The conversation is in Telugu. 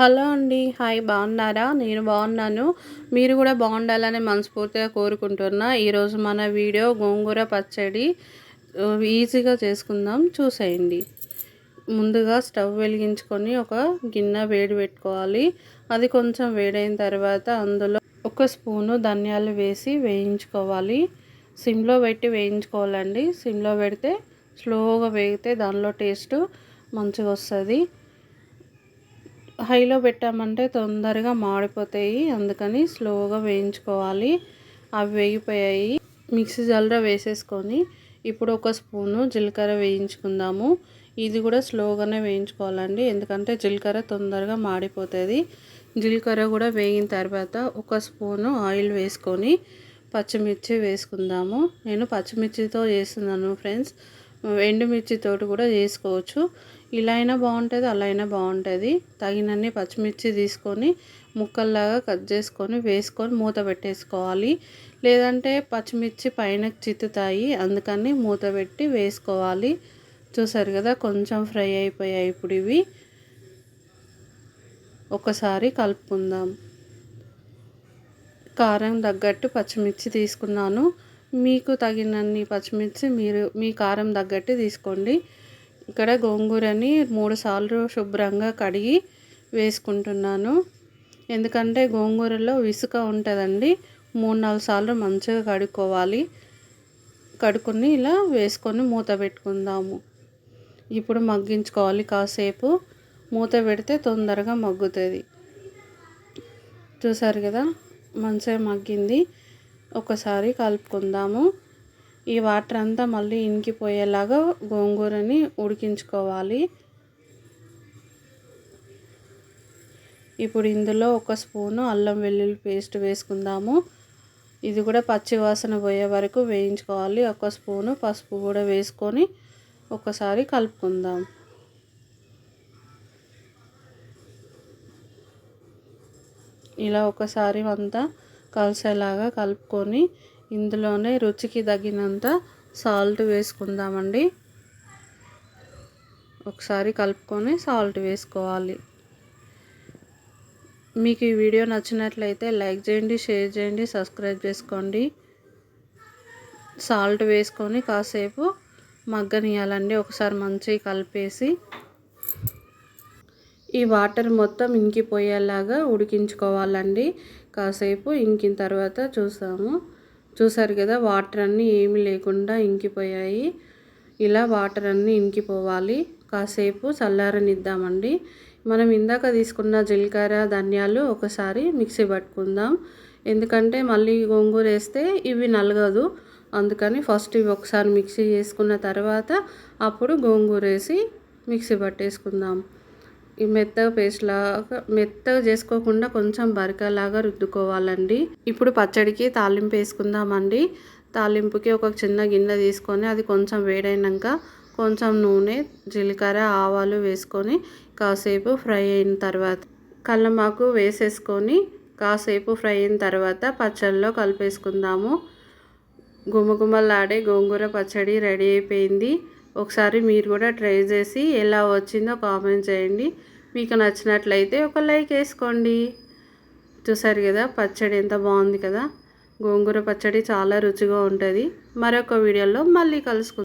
హలో అండి. హాయ్ బాగున్నారా? నేను బాగున్నాను. మీరు కూడా బాగుండాలని మనస్ఫూర్తిగా కోరుకుంటున్నా. ఈరోజు మన వీడియో గోంగూర పచ్చడి ఈజీగా చేసుకుందాం. చూసేయండి. ముందుగా స్టవ్ వెలిగించుకొని ఒక గిన్నె వేడి పెట్టుకోవాలి. అది కొంచెం వేడైన తర్వాత అందులో ఒక స్పూను ధనియాలు వేసి వేయించుకోవాలి. సిమ్లో పెట్టి వేయించుకోవాలండి. సిమ్లో పెడితే స్లోగా వేగితే దానిలో టేస్ట్ మంచిగా వస్తుంది. హైలో పెట్టామంటే తొందరగా మాడిపోతాయి. అందుకని స్లోగా వేయించుకోవాలి. అవి వేగిపోయాయి. మిక్సీ జల్ర వేసేసుకొని ఇప్పుడు ఒక స్పూను జీలకర్ర వేయించుకుందాము. ఇది కూడా స్లోగానే వేయించుకోవాలండి. ఎందుకంటే జీలకర్ర తొందరగా మాడిపోతుంది. జీలకర్ర కూడా వేగిన తర్వాత ఒక స్పూను ఆయిల్ వేసుకొని పచ్చిమిర్చి వేసుకుందాము. నేను పచ్చిమిర్చితో చేస్తున్నాను ఫ్రెండ్స్. ఎండుమిర్చితోటి కూడా చేసుకోవచ్చు. ఇలా అయినా బాగుంటుంది అలా అయినా బాగుంటుంది. తగినన్ని పచ్చిమిర్చి తీసుకొని ముక్కల్లాగా కట్ చేసుకొని వేసుకొని మూత పెట్టేసుకోవాలి. లేదంటే పచ్చిమిర్చి పైన చిత్తుతాయి అందుకని మూత పెట్టి వేసుకోవాలి. చూసారు కదా కొంచెం ఫ్రై అయిపోయాయి ఇప్పుడు ఇవి. ఒకసారి కలుపుకుందాం. కారం తగ్గట్టు పచ్చిమిర్చి తీసుకున్నాను. మీకు తగినన్ని పచ్చిమిర్చి మీరు మీ కారం తగ్గట్టు తీసుకోండి. ఇక్కడ గోంగూరని మూడు సార్లు శుభ్రంగా కడిగి వేసుకుంటున్నాను. ఎందుకంటే గోంగూరలో ఇసుక ఉంటుందండి. మూడు నాలుగు సార్లు మంచిగా కడుక్కోవాలి. కడుక్కుని ఇలా వేసుకొని మూత పెట్టుకుందాము. ఇప్పుడు మగ్గించుకోవాలి కాసేపు. మూత పెడితే తొందరగా మగ్గుతుంది. చూసారు కదా? మంచిగా మగ్గింది. ఒకసారి కలుపుకుందాము. ఈ వాటర్ అంతా మళ్ళీ ఇంకిపోయేలాగా గోంగూరని ఉడికించుకోవాలి. ఇప్పుడు ఇందులో ఒక స్పూను అల్లం వెల్లుల్లి పేస్ట్ వేసుకుందాము. ఇది కూడా పచ్చి వాసన పోయే వరకు వేయించుకోవాలి. ఒక స్పూను పసుపు కూడా వేసుకొని ఒకసారి కలుపుకుందాం. ఇలా ఒకసారి అంతా కలిసేలాగా కలుపుకొని ఇందులోనే రుచికి తగినంత సాల్ట్ వేసుకుందామండి. ఒకసారి కలుపుకొని సాల్ట్ వేసుకోవాలి. మీకు ఈ వీడియో నచ్చినట్లయితే లైక్ చేయండి షేర్ చేయండి సబ్స్క్రైబ్ చేసుకోండి. సాల్ట్ వేసుకొని కాసేపు మగ్గనియాలండి. ఒకసారి మంచిగా కలిపేసి ఈ వాటర్ మొత్తం ఇంకిపోయేలాగా ఉడికించుకోవాలండి. కాసేపు ఇంకిన తర్వాత చూసాము చూసారు కదా వాటర్ అన్నీ ఏమీ లేకుండా ఇంకిపోయాయి. ఇలా వాటర్ అన్నీ ఇంకిపోవాలి. కాసేపు చల్లారనిద్దామండి. మనం ఇందాక తీసుకున్న జీలకర్ర ధనియాలు ఒకసారి మిక్సీ పట్టుకుందాం. ఎందుకంటే మళ్ళీ గోంగూర వేస్తే ఇవి నలగదు. అందుకని ఫస్ట్ ఇవి ఒకసారి మిక్సీ చేసుకున్న తర్వాత అప్పుడు గోంగూర వేసి మిక్సీ పట్టేసుకుందాం. ఈ మెత్తగా పేస్ట్ లాగా మెత్తగా చేసుకోకుండా కొంచెం బరకలాగా రుద్దుకోవాలండి. ఇప్పుడు పచ్చడికి తాలింపు వేసుకుందామండి. తాలింపుకి ఒక చిన్న గిన్నె తీసుకొని అది కొంచెం వేడైనాక కొంచెం నూనె జీలకర్ర ఆవాలు వేసుకొని కాసేపు ఫ్రై అయిన తర్వాత కళ్ళమాకు వేసేసుకొని కాసేపు ఫ్రై అయిన తర్వాత పచ్చళ్ళలో కలిపేసుకుందాము. గుమగుమలాడే గోంగూర పచ్చడి రెడీ అయిపోయింది. ఒకసారి మీరు కూడా ట్రై చేసి ఎలా వచ్చిందో కామెంట్ చేయండి. మీకు నచ్చినట్లయితే ఒక లైక్ వేసుకోండి. చూసారు కదా పచ్చడి ఎంత బాగుంది కదా. గోంగూర పచ్చడి చాలా రుచిగా ఉంటుంది. మరొక వీడియోలో మళ్ళీ కలుసుకుందాం.